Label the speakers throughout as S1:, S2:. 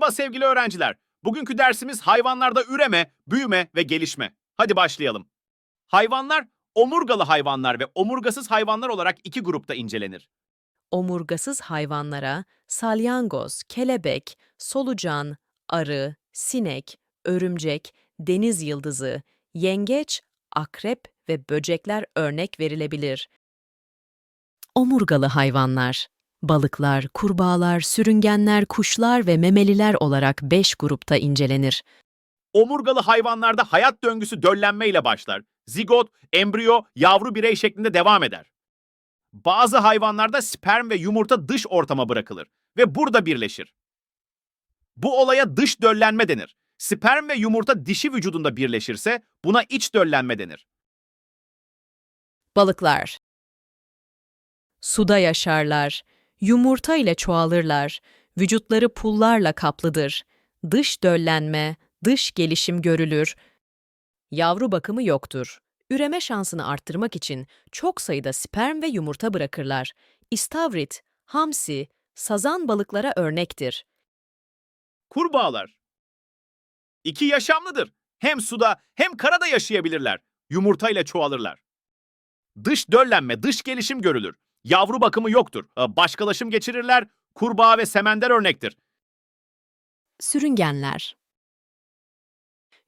S1: Merhaba sevgili öğrenciler. Bugünkü dersimiz hayvanlarda üreme, büyüme ve gelişme. Hadi başlayalım. Hayvanlar, omurgalı hayvanlar ve omurgasız hayvanlar olarak iki grupta incelenir.
S2: omurgasız hayvanlara salyangoz, kelebek, solucan, arı, sinek, örümcek, deniz yıldızı, yengeç, akrep ve böcekler örnek verilebilir. Omurgalı hayvanlar Balıklar, kurbağalar, sürüngenler, kuşlar ve memeliler olarak beş grupta incelenir.
S1: Omurgalı hayvanlarda hayat döngüsü döllenme ile başlar. Zigot, embriyo, yavru birey şeklinde devam eder. Bazı hayvanlarda sperm ve yumurta dış ortama bırakılır ve burada birleşir. Bu olaya dış döllenme denir. Sperm ve yumurta dişi vücudunda birleşirse buna iç döllenme denir.
S2: Balıklar Suda yaşarlar, yumurta ile çoğalırlar, vücutları pullarla kaplıdır. Dış döllenme, dış gelişim görülür. Yavru bakımı yoktur. Üreme şansını arttırmak için çok sayıda sperm ve yumurta bırakırlar. İstavrit, hamsi, sazan balıklara örnektir.
S1: Kurbağalar. İki yaşamlıdır. Hem suda hem karada yaşayabilirler. Yumurtayla çoğalırlar. Dış döllenme, dış gelişim görülür. Yavru bakımı yoktur. Ee, Başkalaşım geçirirler. Kurbağa ve semender örnektir.
S2: Sürüngenler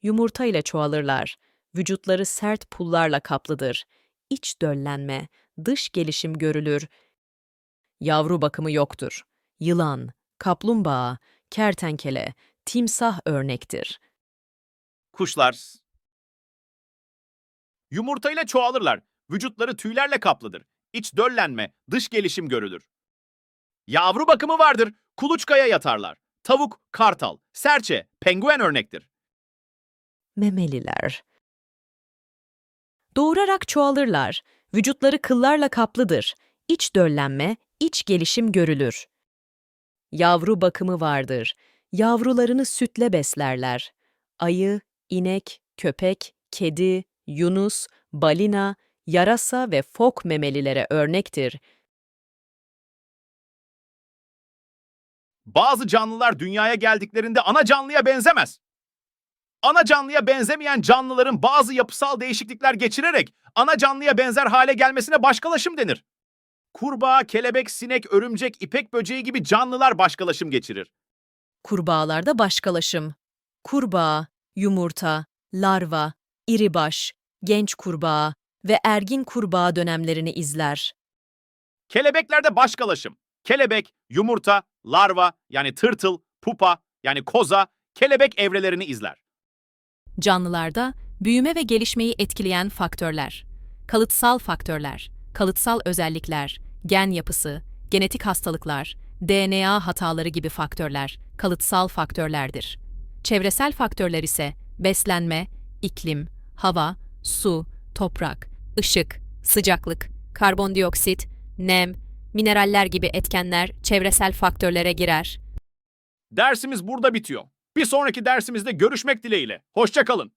S2: Yumurta ile çoğalırlar. Vücutları sert pullarla kaplıdır. İç döllenme, dış gelişim görülür. Yavru bakımı yoktur. Yılan, kaplumbağa, kertenkele, timsah örnektir.
S1: Kuşlar. Yumurtayla çoğalırlar. Vücutları tüylerle kaplıdır. İç döllenme, dış gelişim görülür. Yavru bakımı vardır. Kuluçkaya yatarlar. Tavuk, kartal, serçe, penguen örnektir.
S2: Memeliler Doğurarak çoğalırlar. Vücutları kıllarla kaplıdır. İç döllenme, iç gelişim görülür. Yavru bakımı vardır. Yavrularını sütle beslerler. Ayı, inek, köpek, kedi, yunus, balina, yarasa ve fok memelilere örnektir.
S1: Bazı canlılar dünyaya geldiklerinde ana canlıya benzemez. Ana canlıya benzemeyen canlıların bazı yapısal değişiklikler geçirerek ana canlıya benzer hale gelmesine başkalaşım denir. Kurbağa, kelebek, sinek, örümcek, ipek böceği gibi canlılar başkalaşım geçirir.
S2: Kurbağalarda başkalaşım. Kurbağa, yumurta, larva, iribaş, genç kurbağa ve ergin kurbağa dönemlerini izler.
S1: Kelebeklerde başkalaşım. Kelebek, yumurta, larva yani tırtıl, pupa yani koza, kelebek evrelerini izler.
S2: Canlılarda büyüme ve gelişmeyi etkileyen faktörler. Kalıtsal faktörler, kalıtsal özellikler, gen yapısı, genetik hastalıklar, DNA hataları gibi faktörler kalıtsal faktörlerdir. Çevresel faktörler ise beslenme, iklim, hava, su, toprak, ışık, sıcaklık, karbondioksit, nem, mineraller gibi etkenler çevresel faktörlere girer.
S1: Dersimiz burada bitiyor. Bir sonraki dersimizde görüşmek dileğiyle. Hoşça kalın.